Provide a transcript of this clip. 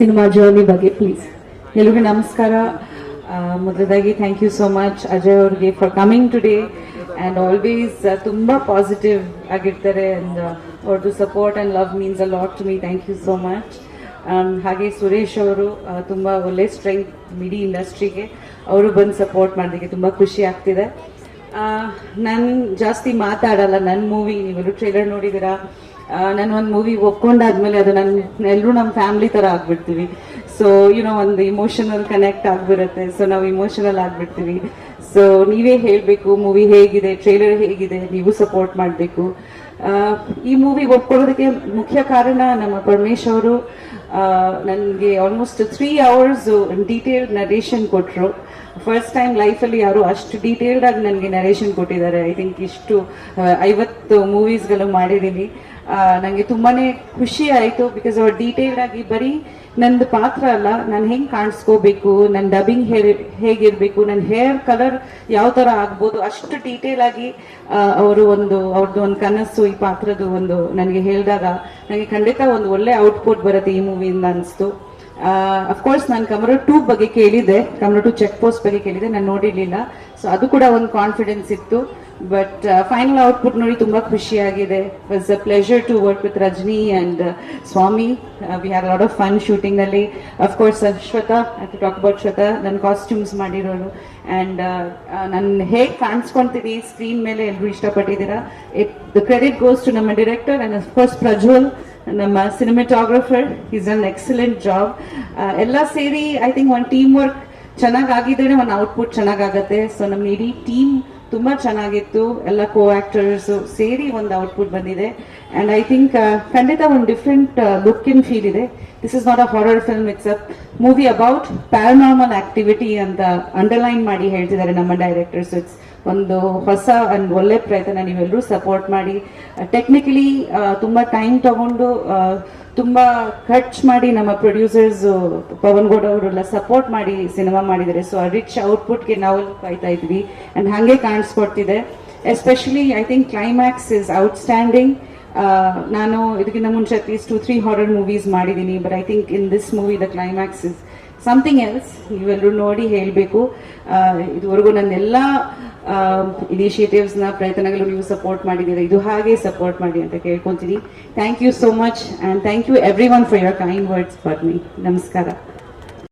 Cinema journey ಬಗ್ಗೆ please ಎಲ್ರಿಗೂ ನಮಸ್ಕಾರ. ಮೊದಲದಾಗಿ thank you so much Ajay ಅವ್ರಿಗೆ for coming today and always ತುಂಬ ಪಾಸಿಟಿವ್ ಆಗಿರ್ತಾರೆ ಆ್ಯಂಡ್ ಅವ್ರದ್ದು support and love means a lot to me thank you so much ಹಾಗೆ ಸುರೇಶ್ ಅವರು ತುಂಬ ಒಳ್ಳೆ ಸ್ಟ್ರೆಂತ್ ಮಿಡಿ ಇಂಡಸ್ಟ್ರಿಗೆ ಅವರು ಬಂದು ಸಪೋರ್ಟ್ ಮಾಡೋದಕ್ಕೆ ತುಂಬ ಖುಷಿ ಆಗ್ತಿದೆ. ನಾನು ಜಾಸ್ತಿ ಮಾತಾಡಲ್ಲ ನನ್ನ ಮೂವಿ ನೀವೆಲ್ಲರೂ ಟ್ರೇಲರ್ ನೋಡಿದ್ದೀರಾ? ನಾನು ಒಂದು ಮೂವಿ ಒಪ್ಕೊಂಡಾದ್ಮೇಲೆ ಅದು ನನ್ನ ಎಲ್ಲರೂ ನಮ್ಮ ಫ್ಯಾಮಿಲಿ ಥರ ಆಗ್ಬಿಡ್ತೀವಿ. ಸೊ ಯುನೋ ಒಂದು ಇಮೋಷನಲ್ ಕನೆಕ್ಟ್ ಆಗಿಬಿರುತ್ತೆ ಸೊ ನಾವು ಇಮೋಷನಲ್ ಆಗಿಬಿಡ್ತೀವಿ. ಸೊ ನೀವೇ ಹೇಳಬೇಕು ಮೂವಿ ಹೇಗಿದೆ ಟ್ರೇಲರ್ ಹೇಗಿದೆ, ನೀವು ಸಪೋರ್ಟ್ ಮಾಡಬೇಕು. ಈ ಮೂವಿ ಒಪ್ಕೊಳ್ಳೋದಕ್ಕೆ ಮುಖ್ಯ ಕಾರಣ ನಮ್ಮ ಪರಮೇಶ್ ಅವರು ನನಗೆ almost three hours detailed narration ಕೊಟ್ಟರು ಫಸ್ಟ್ ಟೈಮ್ ಲೈಫಲ್ಲಿ ಯಾರು ಅಷ್ಟು ಡೀಟೇಲ್ಡ್ ಆಗಿ ನನಗೆ ನರೇಷನ್ ಕೊಟ್ಟಿದ್ದಾರೆ. ಐ ಥಿಂಕ್ ಇಷ್ಟು ಐವತ್ತು ಮೂವೀಸ್ಗಳು ಮಾಡಿದ್ದೀನಿ. ನನಗೆ ತುಂಬಾನೇ ಖುಷಿ ಆಯಿತು ಬಿಕಾಸ್ ಅವ್ರು ಡೀಟೇಲ್ಡ್ ಆಗಿ ಬರೀ ನಂದು ಪಾತ್ರ ಅಲ್ಲ, ನಾನು ಹೆಂಗೆ ಕಾಣಿಸ್ಕೋಬೇಕು ನನ್ನ ಡಬ್ಬಿಂಗ್ ಹೇರ್, ಹೇಗಿರಬೇಕು ನನ್ನ ಹೇರ್ ಕಲರ್ ಯಾವ ಥರ ಆಗ್ಬೋದು, ಅಷ್ಟು ಡೀಟೇಲ್ ಆಗಿ ಅವರು ಒಂದು ಅವ್ರದ್ದು ಒಂದು ಕನಸು, ಈ ಪಾತ್ರದ ಒಂದು ನನಗೆ ಹೇಳಿದಾಗ ನನಗೆ ಖಂಡಿತ ಒಂದು ಒಳ್ಳೆ ಔಟ್ಪುಟ್ ಬರುತ್ತೆ ಈ ಮೂವಿಯಿಂದ ಅನಿಸ್ತು. ಅಫ್ಕೋರ್ಸ್ ನಾನು ಕಮರ ಟೂ ಬಗ್ಗೆ ಕೇಳಿದೆ ಕಮರ ಟು ಚೆಕ್ ಪೋಸ್ಟ್ ಬಗ್ಗೆ ಕೇಳಿದೆ ನಾನು ನೋಡಿರಲಿಲ್ಲ. ಸೊ ಅದು ಕೂಡ ಒಂದು ಕಾನ್ಫಿಡೆನ್ಸ್ ಇತ್ತು. ಬಟ್ ಫೈನಲ್ ಔಟ್ಪುಟ್ ನೋಡಿ ತುಂಬಾ ಖುಷಿಯಾಗಿದೆ. Was a pleasure to work with Rajani and Swamy we have lot of fun ಶೂಟಿಂಗ್ನಲ್ಲಿ of course Shweta to talk about Shweta ನನ್ನ ಕಾಸ್ಟ್ಯೂಮ್ಸ್ ಮಾಡಿರೋರು. ಅಂಡ್ ನನ್ನ ಹೇಗೆ ಕಾಣಿಸ್ಕೊಂತೀನಿ ಸ್ಕ್ರೀನ್ ಮೇಲೆ ಎಲ್ಲರೂ ಇಷ್ಟಪಟ್ಟಿದ್ದೀರಾ? It the credit goes to ನಮ್ಮ director and of course Prajwal ನಮ್ಮ cinematographer is an excellent job ಎಲ್ಲ ಸೇರಿ ಐ ಥಿಂಕ್ ಒಂದು ಟೀಮ್ ವರ್ಕ್ ಚೆನ್ನಾಗಾಗಿದ್ರೆ ಒಂದು ಔಟ್ಪುಟ್ ಚೆನ್ನಾಗಾಗತ್ತೆ. ಸೊ ನಮ್ಮ ಇಡೀ ಟೀಮ್ ತುಂಬಾ ಚೆನ್ನಾಗಿತ್ತು. ಎಲ್ಲ ಕೋ ಆಕ್ಟರ್ಸ್ ಸೇರಿ ಒಂದು ಔಟ್ಪುಟ್ ಬಂದಿದೆ. ಅಂಡ್ ಐ ಥಿಂಕ್ ಖಂಡಿತ ಒಂದು ಡಿಫ್ರೆಂಟ್ ಲುಕ್ ಇನ್ ಫೀಲ್ ಇದೆ. This is not a horror film it's a movie about paranormal activity ಅಂತ ಅಂಡರ್ಲೈನ್ ಮಾಡಿ ಹೇಳ್ತಿದ್ದಾರೆ ನಮ್ಮ ಡೈರೆಕ್ಟರ್ಸ್ ಇಟ್ಸ್ ಒಂದು ಹೊಸ ಅಂಡ್ ಒಳ್ಳೆ ಪ್ರಯತ್ನ ನೀವೆಲ್ಲರೂ ಸಪೋರ್ಟ್ ಮಾಡಿ. ಟೆಕ್ನಿಕಲಿ ತುಂಬಾ ಟೈಮ್ ತಗೊಂಡು ಆ, ತುಂಬಾ ಖರ್ಚ್ ಮಾಡಿ ನಮ್ಮ ಪ್ರೊಡ್ಯೂಸರ್ಸ್ ಪವನ್ ಗೌಡ ಅವರೆಲ್ಲ ಸಪೋರ್ಟ್ ಮಾಡಿ ಸಿನಿಮಾ ಮಾಡಿದ್ದಾರೆ. ಸೊ ರಿಚ್ ಔಟ್ಪುಟ್ಗೆ ನಾವು ಕಾಯ್ತಾ ಇದ್ವಿ. ಅಂಡ್ ಹಾಗೆ ಕಾಣಿಸ್ಕೊಡ್ತಿದೆ. Especially I think climax is outstanding ನಾನು ಇದಕ್ಕಿಂತ ಮುಂಚೆ at least two three horror movies ಮಾಡಿದ್ದೀನಿ. But I think in this movie the climax is something else ನೀವೆಲ್ಲರೂ ನೋಡಿ ಹೇಳಬೇಕು. ಇದುವರೆಗೂ ನನ್ನೆಲ್ಲ ಇನಿಷಿಯೇಟಿವ್ಸ್ನ ಪ್ರಯತ್ನಗಳು ನೀವು ಸಪೋರ್ಟ್ ಮಾಡಿದ್ದೀರಾ? ಇದು ಹಾಗೆ ಸಪೋರ್ಟ್ ಮಾಡಿ ಅಂತ ಕೇಳ್ಕೊಂತೀನಿ. Thank you so much and thank you everyone for your kind words for me ನಮಸ್ಕಾರ.